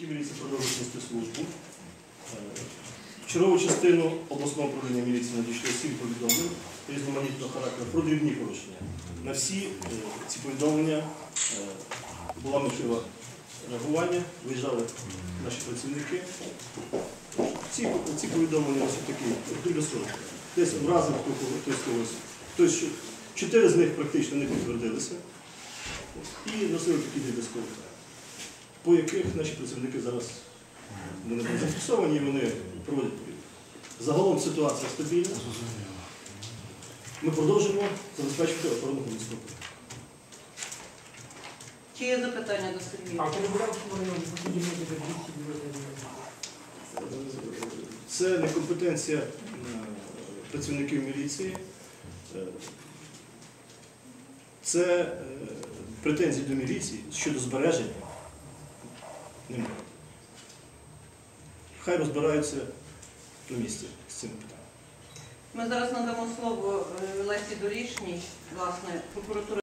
Міліції продовжують нести службу. Е, В чергову частину обласного управління міліції надійшли сім повідомлень різноманітного характеру про дрібні порушення. На всі е, ці повідомлення е, була миттєва реагування, виїжджали наші працівники. Ці, ці повідомлення носять такі дрібносорочки. Десь вразив хто- хтось когось. Тобто, чотири з них практично не підтвердилися і носили такі дрібносорочки по яких наші працівники зараз вони були зафіксовані і вони проводять перевірку. Загалом ситуація стабільна. Ми продовжуємо забезпечувати охорону громадського порядку. Чи є запитання до Сергія? А подібні буде 209 Це не компетенція е, працівників міліції. Е, Це е, претензії до міліції щодо збереження немає. Хай розбираються на місці з цим питанням. Ми зараз надамо слово е, Лесі Дорішній, власне, прокуратури